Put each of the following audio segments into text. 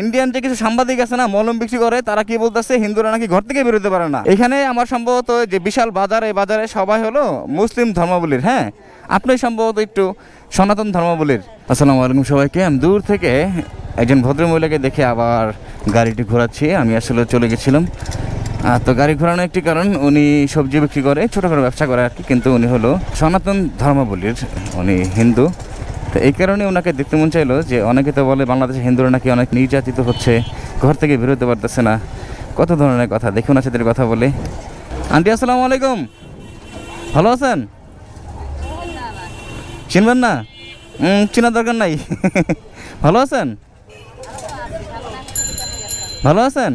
Indian যে কিছু সাংবাদিক আছে না, মলম বিক্রি করে, তারা কি বলতেছে, হিন্দুরা নাকি ঘর থেকে বেরোতে পারে না? এখানে আমার সম্ভবত যে বিশাল বাজার, এই বাজারে সবাই হলো মুসলিম ধর্মাবলীর হ্যাঁ? আপনি সম্ভবত একটু সনাতন ধর্মাবলীর। আসসালামু আলাইকুম সবাইকে। আমি দূর থেকে একজন ভদ্রমহিলাকে দেখে আবার গাড়িটি ঘোরাচ্ছি। আমি আসলে চলে গেছিলাম। তো গাড়ি ঘোরানোর একটি কারণ, উনি সবজি বিক্রি করে ছোটো করে ব্যবসা করে আর কি, কিন্তু উনি হলো সনাতন ধর্মাবলীর, উনি হিন্দু। তো এই কারণে ওনাকে দেখতে মন চাইলো যে অনেকে তো বলে বাংলাদেশে হিন্দুরা নাকি অনেক নির্যাতিত হচ্ছে, ঘর থেকে বেরোতে পারতেছে না। কত ধরনের কথা? দেখুন আছে তাদের কথা বলে। আন্টি, আসসালামু আলাইকুম। ভালো আছেন? চিনবেন না? চেনার দরকার নাই। ভালো আছেন? ভালো আছেন?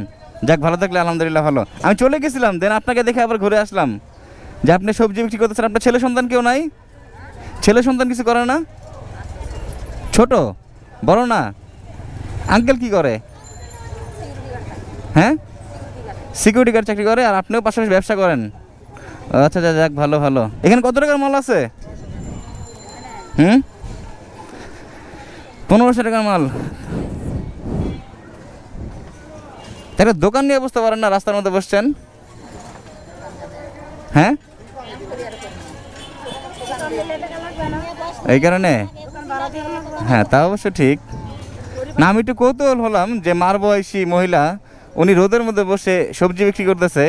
যাক, ভালো থাকলে আলহামদুলিল্লাহ ভালো। আমি চলে গেছিলাম, দেন আপনাকে দেখে আবার ঘুরে আসলাম। যে আপনি সবজি বিক্রি করতেছেন, আপনার ছেলে সন্তান কেউ নাই? ছেলে সন্তান কিছু করে না? ছোট? বড় না। আঙ্কেল কি করে? হ্যাঁ? সিকিউরিটি গার্ড চাকরি করে আর আপনিও পাশাপাশি ব্যবসা করেন। আচ্ছা আচ্ছা যাক, ভালো ভালো। এখানে কত টাকার মাল আছে? হুম? পনেরোশো টাকার মাল। একটা দোকান নিয়ে বসতে পারেন না, রাস্তার মধ্যে বসছেন? হ্যাঁ? এই কারণে? হ্যাঁ তা অবশ্য ঠিক। না আমি একটু কৌতূহল হলাম যে মার বয়সী মহিলা উনি রোদের মধ্যে বসে সবজি বিক্রি করতেছে।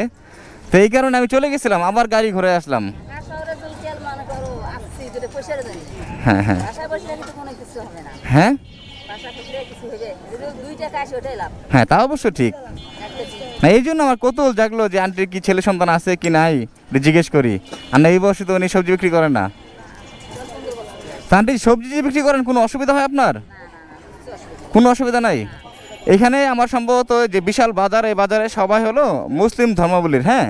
তো এই কারণে আমি চলে গেছিলাম আবার গাড়ি ঘুরে আসলাম। হ্যাঁ হ্যাঁ। হ্যাঁ? হ্যাঁ তা অবশ্য ঠিক। না এই জন্য আমার কৌতূহল জাগলো যে আন্টির কি ছেলে সন্তান আছে কি নাই জিজ্ঞেস করি। আর না এই বয়সে তো উনি সবজি বিক্রি করেন না। তা আন্টি সবজি যে বিক্রি করেন কোনো অসুবিধা হয় আপনার? কোনো অসুবিধা নাই? এখানে আমার সম্ভবত যে বিশাল বাজার এই বাজারে সবাই হলো মুসলিম ধর্মাবলীর হ্যাঁ?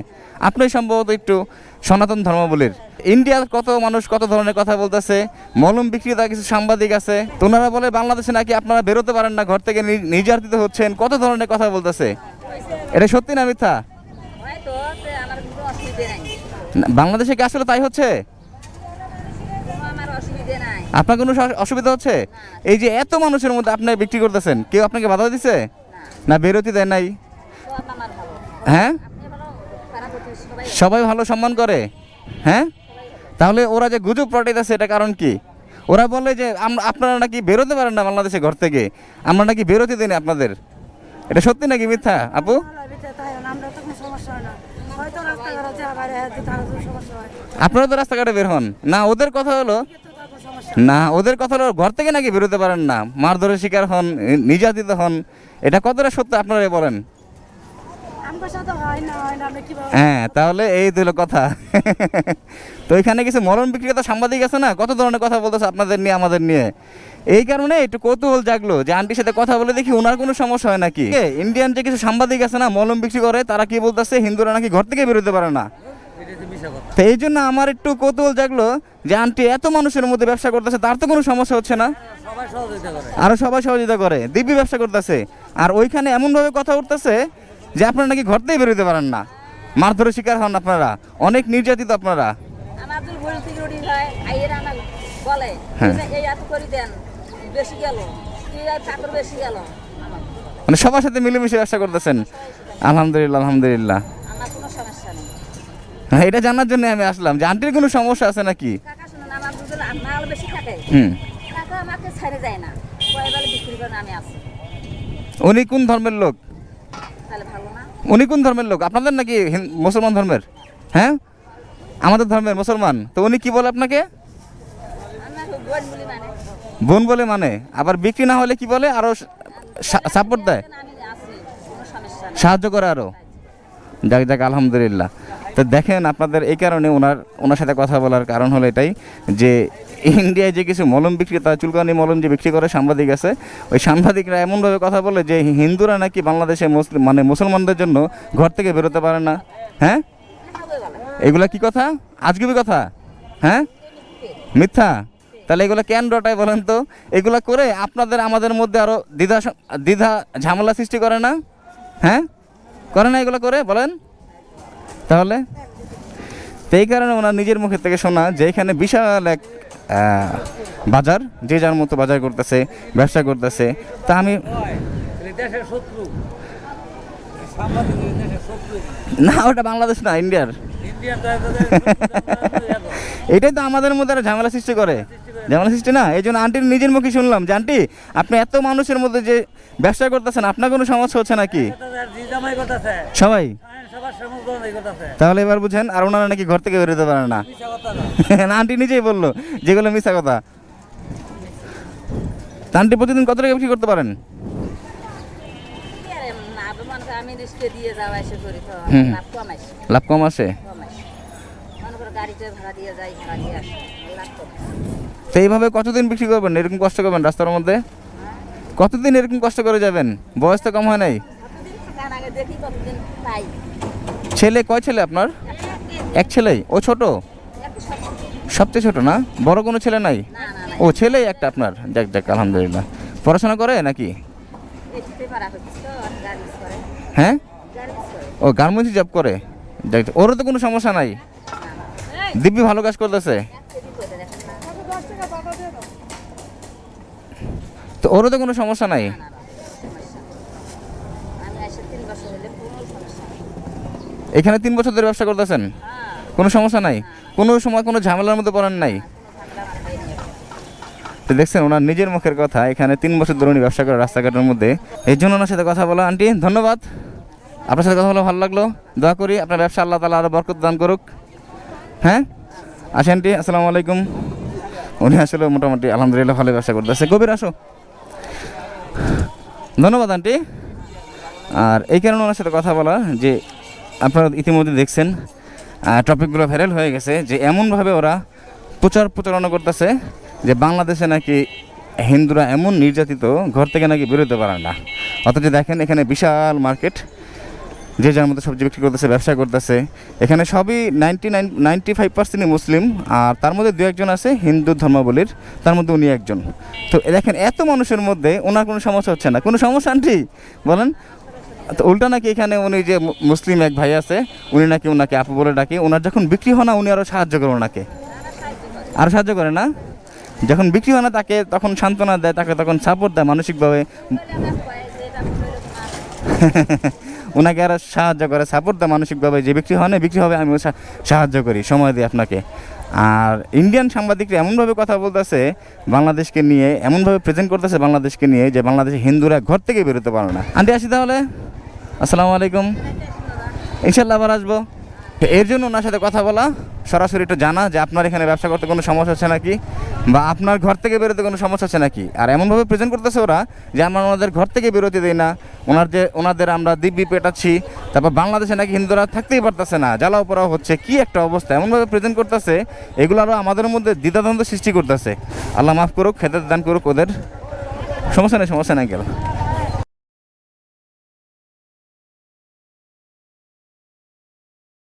আপনি সম্ভবত একটু সনাতন ধর্মাবলীর। ইন্ডিয়ার কত মানুষ কত ধরনের কথা বলতেছে মলম বিক্রেতা কিছু সাংবাদিক আছে তো ওনারা বলে বাংলাদেশে নাকি আপনারা বেরোতে পারেন না ঘর থেকে নির্যাতিত হচ্ছেন কত ধরনের কথা বলতেছে? এটা সত্যি না মিথ্যা? বাংলাদেশে কি আসলে তাই হচ্ছে? আপনার কোনো অসুবিধা হচ্ছে? এই যে এত মানুষের মধ্যে আপনি বিক্রি করতেছেন কেউ আপনাকে বাধা দিছে? না। বেরোতে দেয় নাই? হ্যাঁ? সবাই ভালো। সম্মান করে? হ্যাঁ? তাহলে ওরা যে গুজব রটাইতেছে এটা কারণ কি? ওরা বলে যে আমরা আপনারা নাকি বেরোতে পারেন না বাংলাদেশে ঘর থেকে। আমরা নাকি বেরোতে দিই আপনাদের। এটা সত্যি নাকি মিথ্যা আপু? আপনারা তো রাস্তাঘাটে বের হন। না ওদের কথা হলো না ওদের কথা হলো ঘর থেকে নাকি বেরোতে পারেন না? মারধরের শিকার হন নির্যাতিত হন। এটা কতটা সত্য আপনারা বলেন? হয় তাহলে এই দিল কথা। তো এখানে কিছু মরণ বিক্রেতা সাংবাদিক আছে না? কত ধরনের কথা বলতেছে আপনাদের নিয়ে আমাদের নিয়ে? এই কারণে একটু কৌতূহল জাগলো যে আন্টির সাথে কথা বলে দেখি ওনার কোনো সমস্যা হয় নাকি? ইন্ডিয়ান যে কিছু সাংবাদিক আছে না মলম বিক্রি করে তারা কি বলতেছে? হিন্দুরা নাকি ঘর থেকে বেরোতে পারে না? তো এই জন্য আমার একটু কৌতূহল জাগলো যে আন্টি এত মানুষের মধ্যে ব্যবসা করতেছে তার তো কোনো সমস্যা হচ্ছে না? আরও সবাই সহযোগিতা করে দিব্যি ব্যবসা করতেছে। আর ওইখানে এমনভাবে কথা উঠতেছে যে আপনারা নাকি ঘর থেকে বেরোতে পারেন না। মারধরের শিকার হন আপনারা। অনেক নির্যাতিত আপনারা। হয় আইয়ের আমার বলে হ্যাঁ। এই- এই এত করে দেন বেশি গেল। এই চাকর বেশি গেল। আমার মানে সবার সাথে মিলেমিশে ব্যবসা করতেছেন। আলহামদুলিল্লাহ আলহামদুলিল্লাহ আমার কোনো সমস্যা নেই হ্যাঁ, এটা জানার জন্য আমি আসলাম। যে আন্টির কোনো সমস্যা আছে নাকি? কাকা শুনুন আমার দুধ মাল বেশি থাকে। হুম। কাকা আমাকে ছেড়ে যায় না। কয়বার বিক্রি করেন আমি আছি। উনি কোন ধর্মের লোক? তাহলে ভালো না। উনি কোন ধর্মের লোক? আপনাদের নাকি মুসলমান ধর্মের? হ্যাঁ? আমাদের ধর্মের মুসলমান। তো উনি কি বলে আপনাকে? বোন বলি মানে। বোন বলে মানে। আবার বিক্রি না হলে কি বলে? আরও সাপোর্ট দেয়? সাহায্য করে আরও? যাক যাক আলহামদুলিল্লাহ। তো দেখেন আপনাদের এই কারণে ওনার ওনার সাথে কথা বলার কারণ হলো এটাই যে ইন্ডিয়ায় যে কিছু মলম বিক্রেতা, চুলকানি মলম যে বিক্রি করে সাংবাদিক আছে, ওই সাংবাদিকরা এমনভাবে কথা বলে যে হিন্দুরা নাকি বাংলাদেশে মুসলিম মানে মুসলমানদের জন্য ঘর থেকে বেরোতে পারে না। হ্যাঁ? এগুলা কি কথা? আজগুবি কথা? হ্যাঁ? মিথ্যা? তাহলে এগুলো কেন রটায় বলেন তো? এগুলো করে আপনাদের, আমাদের মধ্যে আরও দ্বিধা দ্বিধা, ঝামেলা সৃষ্টি করে না? হ্যাঁ? করে না এগুলো করে? বলেন। তাহলে? তো এই কারণে ওনার নিজের মুখের থেকে শোনা যে এখানে বিশাল এক বাজার যে যার মতো বাজার করতেছে ব্যবসা করতেছে তা আমি না ওটা বাংলাদেশ না ইন্ডিয়ার। এটাই তো আমাদের মধ্যে একটা ঝামেলা সৃষ্টি করে। ঝামেলা সৃষ্টি না এই জন্য আন্টির নিজের মুখে শুনলাম যে আন্টি আপনি এত মানুষের মধ্যে যে ব্যবসা করতেছেন আপনার কোনো সমস্যা হচ্ছে নাকি? সবাই? তাহলে এবার বুঝেন আর ওনারা নাকি ঘর থেকে বেরোতে পারে না। আন্টি নিজেই বলল যেগুলো মিথ্যা কথা। আন্টি প্রতিদিন কত টাকা বিক্রি করতে পারেন কি আর এমন না, আবার মনে করো আমি রিস্কে দিয়ে যাওয়া এসে করি তো। লাভ কম আসে লাভ কম আসে আসে গাড়িতে ভাড়া দিয়ে যাই ভাড়া দিয়ে আসি লাভ কম আসে। তো এইভাবে কতদিন বিক্রি করবেন? এরকম কষ্ট করবেন রাস্তার মধ্যে? কতদিন এরকম কষ্ট করে যাবেন? বয়স তো কম হয় নাই? ছেলে কয় ছেলে আপনার? এক ছেলেই? ও ছোট? সবচেয়ে ছোট না? বড় কোনো ছেলে নাই? ও ছেলেই একটা আপনার? যাক যাক আলহামদুলিল্লাহ। পড়াশোনা করে নাকি? হ্যাঁ? ও গার্মেন্টস জব করে? যাক, ওরও তো কোনো সমস্যা নাই। দিব্যি ভালো কাজ করতেছে। তো ওরও তো কোনো সমস্যা নাই। এখানে তিন বছর ধরে ব্যবসা করতেছেন? কোনো সমস্যা নাই? কোনো সময় কোনো ঝামেলার মধ্যে পড়েন নাই কোনো ঝামেলা আমার হয়নি। তো দেখছেন, ওনার নিজের মুখের কথা। এখানে তিন বছর ধরে উনি ব্যবসা করে রাস্তাঘাটের মধ্যে। এই জন্য ওনার সাথে কথা বলা, আন্টি, ধন্যবাদ। আপনার সাথে কথা বলে ভালো লাগল। দোয়া করি আপনার ব্যবসা আল্লাহ তালা আরও বরকত দান করুক। হ্যাঁ? আসেন আন্টি, আসসালামু আলাইকুম। উনি আসলে মোটামুটি আলহামদুলিল্লাহ ভালো ব্যবসা করতেছে কবির আসো। ধন্যবাদ, আন্টি। আর এই কারণে ওনার সাথে কথা বলা যে, আপনারা ইতিমধ্যে দেখছেন টপিকগুলো ভাইরাল হয়ে গেছে যে, এমনভাবে ওরা প্রচার প্রচারণা করতেছে যে বাংলাদেশে নাকি হিন্দুরা এমন নির্যাতিত, ঘর থেকে নাকি বেরোতে পারে না। অথচ দেখেন এখানে বিশাল মার্কেট, যে যার মধ্যে সবজি বিক্রি করতেছে, ব্যবসা করতেছে। এখানে সবই নাইনটি নাইন নাইনটি ফাইভ পার্সেন্টই মুসলিম, আর তার মধ্যে দু একজন আছে হিন্দু ধর্মাবলীর, তার মধ্যে উনি একজন। তো দেখেন, এত মানুষের মধ্যে ওনার কোনো সমস্যা হচ্ছে না। কোনো সমস্যা আনটি বলেন। তো উল্টা নাকি এখানে উনি যে মুসলিম এক ভাই আছে, উনি নাকি ওনাকে আপু বলে ডাকে, ওনার যখন বিক্রি হয় না, উনি আরও সাহায্য করে ওনাকে। আরও সাহায্য করে না? যখন বিক্রি হয় না তাকে, তখন সান্ত্বনা দেয়, তাকে তখন সাপোর্ট দেয় মানসিকভাবে। ওনাকে আরও সাহায্য করে সাপোর্ট দেয় মানসিকভাবে, যে বিক্রি হয় না, বিক্রি হবে আমি সাহায্য করি, সময় দিই আপনাকে। আর ইন্ডিয়ান সাংবাদিকরা এমনভাবে কথা বলতেছে, বাংলাদেশকে নিয়ে, এমনভাবে প্রেজেন্ট করতেছে বাংলাদেশকে নিয়ে, যে বাংলাদেশে হিন্দুরা ঘর থেকে বেরোতে পারে না। আন্টি, আসি তাহলে। আসসালামু আলাইকুম। ইনশাল্লাহ আবার আসব। তো এর জন্য ওনার সাথে কথা বলা, সরাসরি একটু জানা যে আপনার এখানে ব্যবসা করতে কোনো সমস্যা হচ্ছে নাকি, বা আপনার ঘর থেকে বেরোতে কোনো সমস্যা হচ্ছে নাকি? আর এমনভাবে প্রেজেন্ট করতেছে ওরা যে আমরা ওনাদের ঘর থেকে বেরোতে দিই না, ওনার যে, ওনাদের আমরা দিব্যি পেটাচ্ছি, তারপর বাংলাদেশে নাকি হিন্দুরা থাকতেই পারতেছে না, জ্বালাও পড়াও হচ্ছে, কি একটা অবস্থা। এমনভাবে প্রেজেন্ট করতেছে, এগুলো আরও আমাদের মধ্যে দ্বিধাদ্বন্দ্ব সৃষ্টি করতেছে। আল্লাহ মাফ করুক খেতে দান করুক ওদের। সমস্যা নেই সমস্যা নেই, গেল।